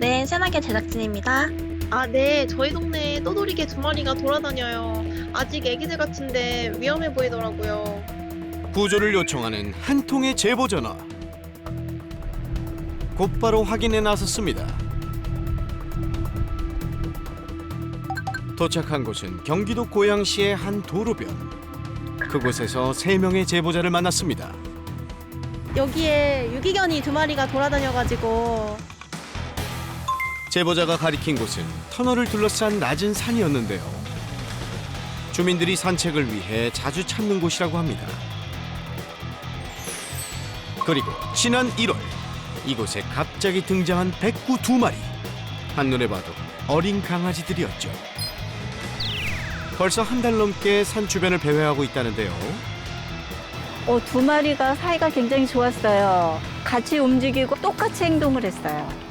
네, 새나게 제작진입니다. 아, 네. 저희 동네에 떠돌이개 두 마리가 돌아다녀요. 아직 애기들 같은데 위험해 보이더라고요. 구조를 요청하는 한 통의 제보 전화. 곧바로 확인에 나섰습니다. 도착한 곳은 경기도 고양시의 한 도로변. 그곳에서 세 명의 제보자를 만났습니다. 여기에 유기견이 두 마리가 돌아다녀가지고 제보자가 가리킨 곳은 터널을 둘러싼 낮은 산이었는데요. 주민들이 산책을 위해 자주 찾는 곳이라고 합니다. 그리고 지난 1월 이곳에 갑자기 등장한 백구 두 마리. 한눈에 봐도 어린 강아지들이었죠. 벌써 한 달 넘게 산 주변을 배회하고 있다는데요. 어, 두 마리가 사이가 굉장히 좋았어요. 같이 움직이고 똑같이 행동을 했어요.